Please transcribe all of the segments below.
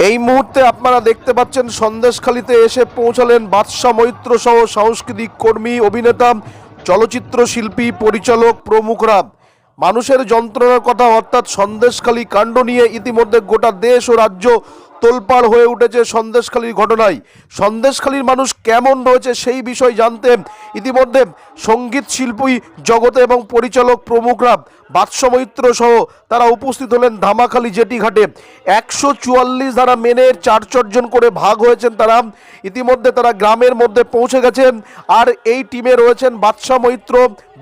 এই মুহূর্তে আপনারা দেখতে পাচ্ছেন সন্দেশখালিতে এসে পৌঁছালেন বাদশা মৈত্র সহ সাংস্কৃতিক কর্মী, অভিনেতা, চলচ্চিত্র শিল্পী, পরিচালক, প্রমুখরা। মানুষের যন্ত্রণার কথা অর্থাৎ সন্দেশখালী কাণ্ড নিয়ে ইতিমধ্যে গোটা দেশ ও রাজ্য তোলপাড় হয়ে উঠেছে সন্দেশখালীর ঘটনায়। সন্দেশখালীর মানুষ কেমন রয়েছে সেই বিষয় জানতে ইতিমধ্যে সংগীত শিল্পী, জগতে এবং পরিচালক প্রমুখরা বাদশা মৈত্র সহ তারা উপস্থিত হলেন ধামাখালী জেটি ঘাটে। একশো চুয়াল্লিশ ধারা মেনে চার চারজন করে ভাগ হয়েছেন তারা। ইতিমধ্যে তারা গ্রামের মধ্যে পৌঁছে গেছেন আর এই টিমে রয়েছেন বাদশা মৈত্র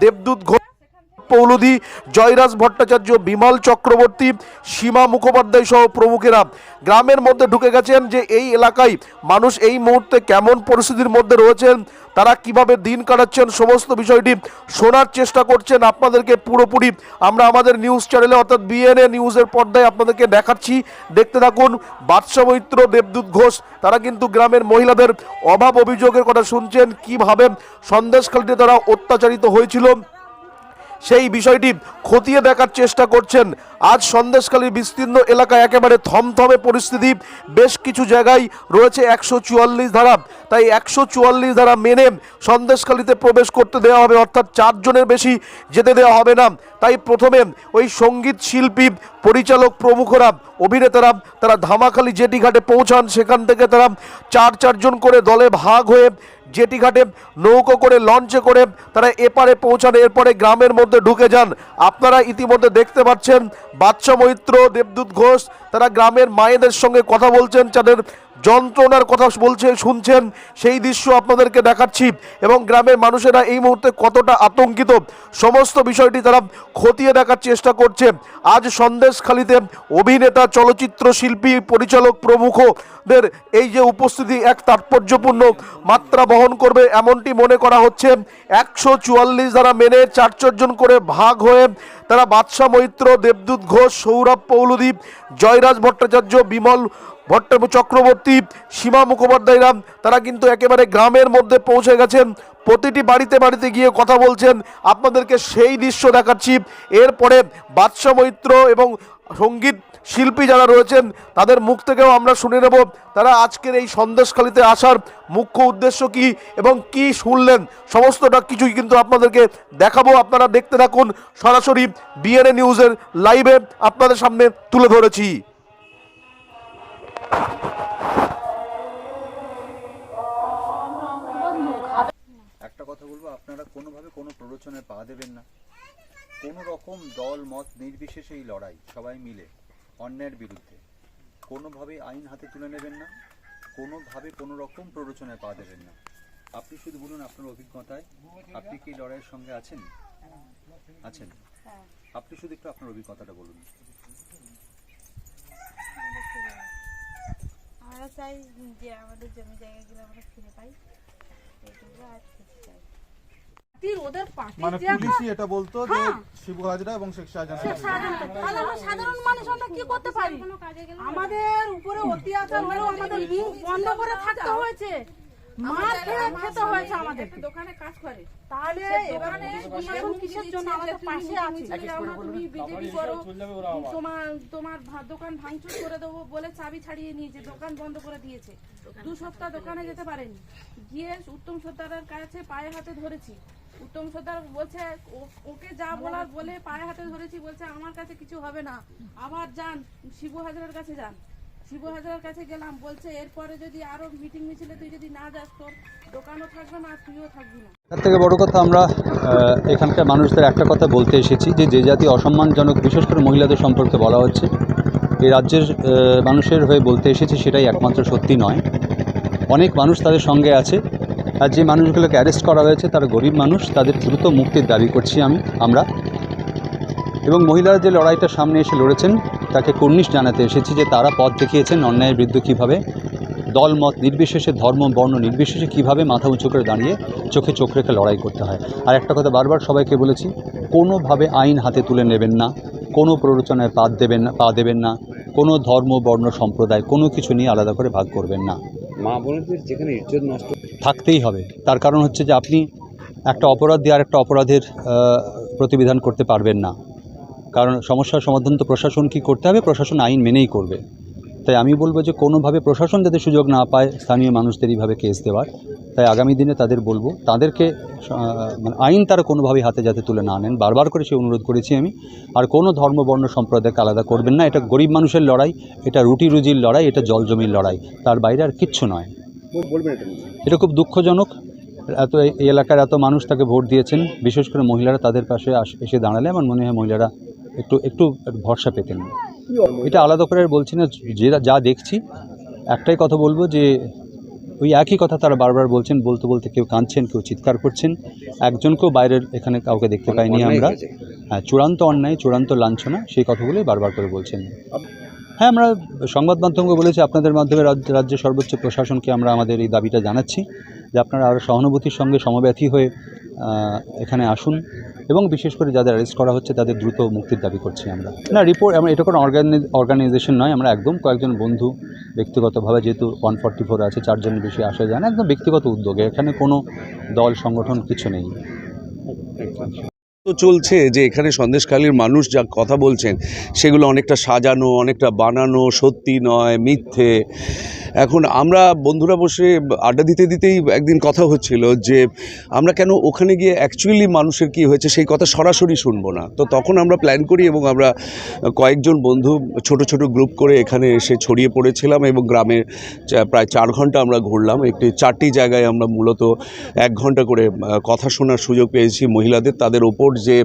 দেবদূত ঘোষ, পৌলুদি, জয়রাজ ভট্টাচার্য, বিমল চক্রবর্তী, সীমা মুখোপাধ্যায় সহ প্রমুখেরা। গ্রামের মধ্যে ঢুকে গেছেন যে এই এলাকায় মানুষ এই মুহূর্তে কেমন পরিস্থিতির মধ্যে রয়েছেন তারা কীভাবে দিন কাটাচ্ছেন সমস্ত বিষয়টি শোনার চেষ্টা করছেন আপনাদেরকে পুরোপুরি আমরা আমাদের নিউজ চ্যানেলে অর্থাৎ বিএনএ নিউজের পর্দায় আপনাদেরকে দেখাচ্ছি। দেখতে থাকুন, বাদশা মৈত্র, দেবদূত ঘোষ, তারা কিন্তু গ্রামের মহিলাদের অভাব অভিযোগের কথা শুনছেন, কীভাবে সন্দেশখালিতে তারা অত্যাচারিত হয়েছিল। সেই বিষয়টি খতিয়ে দেখার চেষ্টা করছেন। আজ সন্দেশখালীর বিস্তীর্ণ এলাকায় একেবারে থমথমে পরিস্থিতি। বেশ কিছু জায়গায় রয়েছে একশো চুয়াল্লিশ ধারা। তাই একশো চুয়াল্লিশ ধারা মেনে সন্দেশখালীতে প্রবেশ করতে দেওয়া হবে। অর্থাৎ চারজনের বেশি যেতে দেওয়া হবে না। তাই প্রথমে ওই সংগীত শিল্পী, পরিচালক প্রমুখরা, অভিনেতারা, তারা ধামাখালী জেটি ঘাটে পৌঁছান। সেখান থেকে তারা চার চারজন করে দলে ভাগ হয়ে জেটি ঘাটে নৌকো করে, লঞ্চে করে তারা এপারে পৌঁছান এরপরে গ্রামের মধ্যে ঢুকে যান। আপনারা ইতিমধ্যে দেখতে পাচ্ছেন বাদশা মৈত্র, দেবদূত ঘোষ, তারা গ্রামের মায়েদের সঙ্গে কথা বলছেন, যাদের যন্ত্রণার কথা বলছে, শুনছেন, সেই দৃশ্য আপনাদেরকে দেখাচ্ছি। এবং গ্রামের মানুষেরা এই মুহূর্তে কতটা আতঙ্কিত, সমস্ত বিষয়টি তারা খতিয়ে দেখার চেষ্টা করছে। আজ সন্দেশখালিতে অভিনেতা, চলচ্চিত্র শিল্পী, পরিচালক প্রমুখদের এই যে উপস্থিতি, এক তাৎপর্যপূর্ণ মাত্রা বহন করবে এমনটি মনে করা হচ্ছে। একশো চুয়াল্লিশ দ্বারা মেনে চার চারজন করে ভাগ হয়ে তারা বাদশা মৈত্র, দেবদূত ঘোষ, সৌরভ পৌলদীপ, জয়রাজ ভট্টাচার্য, বিমল ভট্ট চক্রবর্তী, সীমা মুখোপাধ্যায়রা, তারা কিন্তু একেবারে গ্রামের মধ্যে পৌঁছে গেছেন। প্রতিটি বাড়িতে বাড়িতে গিয়ে কথা বলছেন। আপনাদেরকে সেই দৃশ্য দেখাচ্ছি। এরপরে বাদশা মৈত্র এবং সংগীত শিল্পী যারা রয়েছেন, তাদের মুখ থেকেও আমরা শুনে নেব তারা আজকের এই সন্দেশখালিতে আসার মুখ্য উদ্দেশ্য কি এবং কি শুনলেন। সমস্তটা কিছুই কিন্তু আপনাদেরকে দেখাবো। আপনারা দেখতে থাকুন। সরাসরি বিএনএ নিউজের লাইভে আপনাদের সামনে তুলে ধরেছি। একটা কথা বলব, আপনারা কোনোভাবে কোনো প্ররোচনায় পা দেবেন না। কোনো রকম দল, মত নির্বিশেষে এই লড়াই, সবাই মিলে অন্যায়ের বিরুদ্ধে। কোনোভাবে আইন হাতে তুলে নেবেন না, কোনোভাবে কোনো রকম প্ররোচনায় পা দেবেন না। আপনি শুধু বলুন, আপনার অভিজ্ঞতায় আপনি কি লড়াইয়ের সঙ্গে আছেন? আছেন। আপনি শুধু একটু আপনার অভিজ্ঞতাটা বলুন। আমরা চাই যে আমাদের জমি জায়গাগুলো আমরা ফিরে পাই। এইটুকু আর কিছু চাই। মানে পুলিশই এটা বলতো যে হ্যাঁ। শিবু হাজরা এবং শেখ শাহজাহান। সাধারণ তাহলে আমরা সাধারণ মানুষ আমরা কি করতে পারি? আমাদের উপরে অত্যাচার হলেও আমাদের মুখ বন্ধ করে থাকতে হয়েছে। মার খেয়ে খেতে হয়েছে আমাদের দোকানে কাজ করে। তাহলে এবারে প্রশাসন কিসের জন্য আমাদের পাশে আছে? তুমি বিজেপি করো তোমার তোমার দোকান ভাঙচুর করে দেবো বলে চাবি ছাড়িয়ে নিয়েছে দোকান বন্ধ করে দিয়েছে। দু সপ্তাহ দোকানে যেতে পারেনি। গিয়ে উত্তম সর্দারের কাছে পায়ে হাতে ধরেছি। উত্তম সর্দার বলছে ও- ওকে যা বলার বলে পায়ে হাতে ধরেছি। বলছে আমার কাছে কিছু হবে না। আবার যান শিবু হাজারের কাছে যান। শিবু কাছে গেলাম, বলছে, এরপরে যদি আরও মিটিং মিছিলে তুই যদি না যাস, তোর দোকানও থাকবে না তুইও থাকবি না। তার থেকে বড় কথা আমরা এখানকার মানুষদের একটা কথা বলতে এসেছি যে যে জাতি অসম্মানজনক, বিশেষ করে মহিলাদের সম্পর্কে বলা হচ্ছে এই রাজ্যের মানুষের হয়ে বলতে এসেছি সেটাই একমাত্র সত্যি নয়। অনেক মানুষ তাদের সঙ্গে আছে, আর যে মানুষগুলোকে অ্যারেস্ট করা হয়েছে, তারা গরিব মানুষ, তাদের দ্রুত মুক্তির দাবি করছি আমি, আমরা। এবং মহিলারা যে লড়াইটা সামনে এসে লড়েছেন তাকে কর্নিশ জানাতে এসেছি যে তারা পথ দেখিয়েছেন অন্যায়ের বিরুদ্ধে কীভাবে দল মত নির্বিশেষে ধর্ম বর্ণ নির্বিশেষে কীভাবে মাথা উঁচু করে দাঁড়িয়ে চোখে চোখ রেখে লড়াই করতে হয়। আর একটা কথা বারবার সবাইকে বলেছি কোনোভাবে আইন হাতে তুলে নেবেন না কোনো প্ররোচনায় পা দেবেন না পা দেবেন না কোনো ধর্ম বর্ণ সম্প্রদায় কোনো কিছু নিয়ে আলাদা করে ভাগ করবেন না। মা বোনদের যেখানে ইজ্জত নষ্ট থাকতেই হবে। তার কারণ হচ্ছে যে আপনি একটা অপরাধ দিয়ে আর একটা অপরাধের প্রতিবিধান করতে পারবেন না। কারণ সমস্যার সমাধান তো প্রশাসন কি করতে হবে? প্রশাসন আইন মেনেই করবে। তাই আমি বলব যে কোনোভাবে প্রশাসন যাতে সুযোগ না পায় স্থানীয় মানুষদের এইভাবে কেস দেওয়ার তাই আগামী দিনে তাদের বলব তাদেরকে মানে আইন তারা কোনোভাবেই হাতে যাতে তুলে না নেন। বারবার করে সে অনুরোধ করেছি আমি আর কোনো ধর্ম বর্ণ সম্প্রদায়কে আলাদা করবেন না। এটা গরিব মানুষের লড়াই এটা রুটি রুজির লড়াই এটা জল জমির লড়াই। তার বাইরে আর কিচ্ছু নয়। এটা খুব দুঃখজনক। এত এলাকার এত মানুষ তাকে ভোট দিয়েছেন বিশেষ করে মহিলারা তাদের পাশে আস- এসে দাঁড়ালে আমার মনে হয় মহিলারা একটু একটু ভরসা পেতেন। এটা আলাদা করে আর বলছি না যে যা দেখছি একটাই কথা বলব যে ওই একই কথা তারা বারবার বলছেন বলতে বলতে কেউ কাঁদছেন কেউ চিৎকার করছেন। একজনকেও বাইরের এখানে কাউকে দেখতে পাইনি আমরা। হ্যাঁ চূড়ান্ত অন্যায় চূড়ান্ত লাঞ্ছনা সেই কথাগুলোই বারবার করে বলছেন। হ্যাঁ আমরা সংবাদ মাধ্যমকে বলেছি আপনাদের মাধ্যমে রাজ্য রাজ্যের সর্বোচ্চ প্রশাসনকে আমরা আমাদের এই দাবিটা জানাচ্ছি যে আপনারা আরও সহানুভূতির সঙ্গে সমব্যথী হয়ে এখানে আসুন। এবং বিশেষ করে যাদের অ্যারেস্ট করা হচ্ছে, তাদের দ্রুত মুক্তির দাবি করছি আমরা। না রিপোর্ট আমরা এটা কোনো অর্গানাইজেশন নয়, আমরা একদম কয়েকজন বন্ধু ব্যক্তিগতভাবে, যেহেতু ওয়ান ফর্টি ফোর আছে চারজনের বেশি আসা যায় না, একদম ব্যক্তিগত উদ্যোগে। এখানে কোনো দল, সংগঠন কিছু নেই। তো চলছে যে এখানে সন্দেশখালীর মানুষ যা কথা বলছেন, সেগুলো অনেকটা সাজানো, অনেকটা বানানো, সত্যি নয়, মিথ্যে। এখন আমরা বন্ধুরা বসে আড্ডা দিতে দিতেই একদিন কথা হচ্ছিল যে আমরা কেন ওখানে গিয়ে অ্যাকচুয়ালি মানুষের কি হয়েছে সেই কথা সরাসরি শুনব না। তো তখন আমরা প্ল্যান করি এবং আমরা কয়েকজন বন্ধু ছোট ছোট গ্রুপ করে এখানে এসে ছড়িয়ে পড়েছিলাম এবং গ্রামের প্রায় চার ঘণ্টা আমরা ঘুরলাম। একটি চারটি জায়গায় আমরা মূলত এক ঘণ্টা করে কথা শোনার সুযোগ পেয়েছি মহিলাদের। তাদের ওপর যে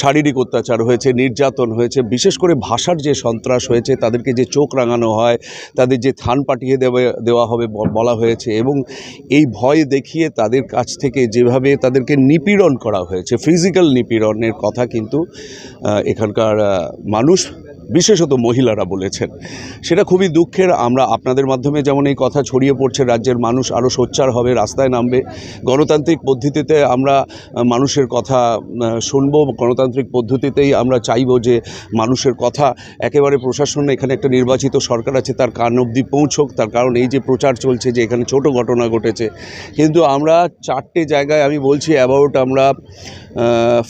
শারীরিক অত্যাচার হয়েছে, নির্যাতন হয়েছে, বিশেষ করে ভাষার যে সন্ত্রাস হয়েছে, তাদেরকে যে চোখ রাঙানো হয়, তাদের যে থান পাঠিয়ে দেওয়া দেওয়া হবে বলা হয়েছে এবং এই ভয় দেখিয়ে তাদের কাছ থেকে যেভাবে তাদেরকে নিপীড়ন করা হয়েছে ফিজিক্যাল নিপীড়নের কথা কিন্তু এখানকার মানুষ বিশেষত মহিলারা বলেছেন। সেটা খুবই দুঃখের। আমরা আপনাদের মাধ্যমে যেমন এই কথা ছড়িয়ে পড়ছে, রাজ্যের মানুষ আরও সোচ্চার হবে, রাস্তায় নামবে। গণতান্ত্রিক পদ্ধতিতে আমরা মানুষের কথা শুনব। গণতান্ত্রিক পদ্ধতিতেই আমরা চাইব যে মানুষের কথা একেবারে প্রশাসন, এখানে একটা নির্বাচিত সরকার আছে, তার কান অবধি পৌঁছোক। তার কারণ এই যে প্রচার চলছে যে এখানে ছোট ঘটনা ঘটেছে। কিন্তু আমরা চারটে জায়গায় আমি বলছি অ্যাবাউট আমরা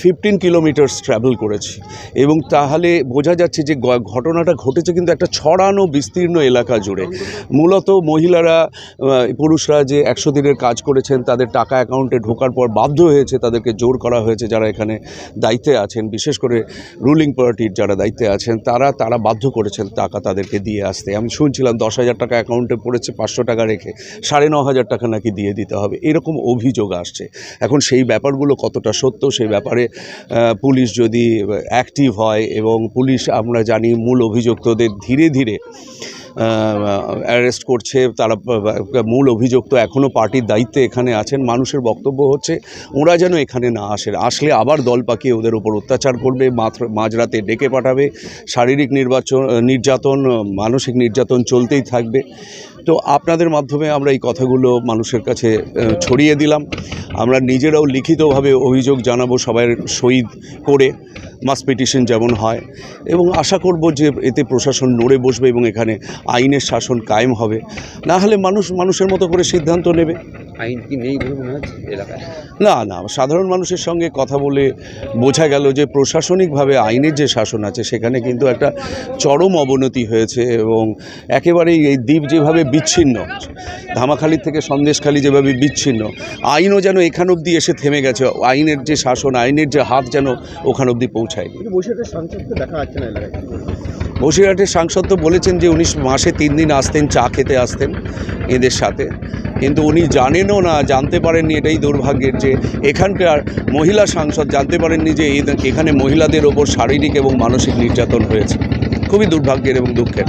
ফিফটিন কিলোমিটার্স ট্রাভেল করেছি। এবং তাহলে বোঝা যাচ্ছে যে ঘটনাটা ঘটেছে কিন্তু একটা ছড়ানো, বিস্তীর্ণ এলাকা জুড়ে। মূলত মহিলারা পুরুষরা যে একশো দিনের কাজ করেছেন, তাদের টাকা অ্যাকাউন্টে ঢোকার পর বাধ্য হয়েছে তাদেরকে জোর করা হয়েছে যারা এখানে দায়িত্বে আছেন। বিশেষ করে রুলিং পার্টির যারা দায়িত্বে আছেন, তারা তারা বাধ্য করেছেন টাকা তাদেরকে দিয়ে আসতে। আমি শুনছিলাম দশ হাজার টাকা অ্যাকাউন্টে পড়েছে, পাঁচশো টাকা রেখে। সাড়ে ন হাজার টাকা নাকি দিয়ে দিতে হবে। এরকম অভিযোগ আসছে। এখন সেই ব্যাপারগুলো কতটা সত্য, সেই ব্যাপারে পুলিশ যদি অ্যাক্টিভ হয় এবং পুলিশ আমরা জানি, মূল অভিযুক্তদের ধীরে ধীরে অ্যারেস্ট করছে, তারা, মূল অভিযুক্ত এখনও পার্টির দায়িত্বে এখানে আছেন। মানুষের বক্তব্য হচ্ছে, ওরা যেন এখানে না আসে। আসলে আবার দল পাকিয়ে ওদের উপর অত্যাচার করবে মাঝরাতে ডেকে পাঠাবে। শারীরিক নির্বাচন, নির্যাতন, মানসিক নির্যাতন চলতেই থাকবে। তো আপনাদের মাধ্যমে আমরা এই কথাগুলো মানুষের কাছে ছড়িয়ে দিলাম। আমরা নিজেরাও লিখিতভাবে অভিযোগ জানাব সবাই শহীদ করে মাস পিটিশন যেমন হয়। এবং আশা করব যে এতে প্রশাসন নড়ে বসবে এবং এখানে আইনের শাসন কায়েম হবে। না হলে মানুষ মানুষের মতো করে সিদ্ধান্ত নেবে। আইন কি নেই এলাকায়? না না সাধারণ মানুষের সঙ্গে কথা বলে বোঝা গেল যে প্রশাসনিকভাবে আইনের যে শাসন আছে সেখানে কিন্তু একটা চরম অবনতি হয়েছে এবং একেবারেই এই দ্বীপ যেভাবে বিচ্ছিন্ন। ধামাখালি থেকে সন্দেশখালি যেভাবে বিচ্ছিন্ন আইনও যেন এখান অবধি এসে থেমে গেছে আইনের যে শাসন আইনের যে হাত যেন ওখান অবধি পৌঁছায়নি। বসিরহাটের সাংসদ তো বলেছেন যে উনি মাসে তিন দিন আসতেন চা খেতে আসতেন এদের সাথে। কিন্তু উনি জানেনও না জানতে পারেননি এটাই দুর্ভাগ্যের যে এখানকার মহিলা সাংসদ জানতে পারেননি যে এখানে মহিলাদের ওপর শারীরিক এবং মানসিক নির্যাতন হয়েছে। খুবই দুর্ভাগ্যের এবং দুঃখের।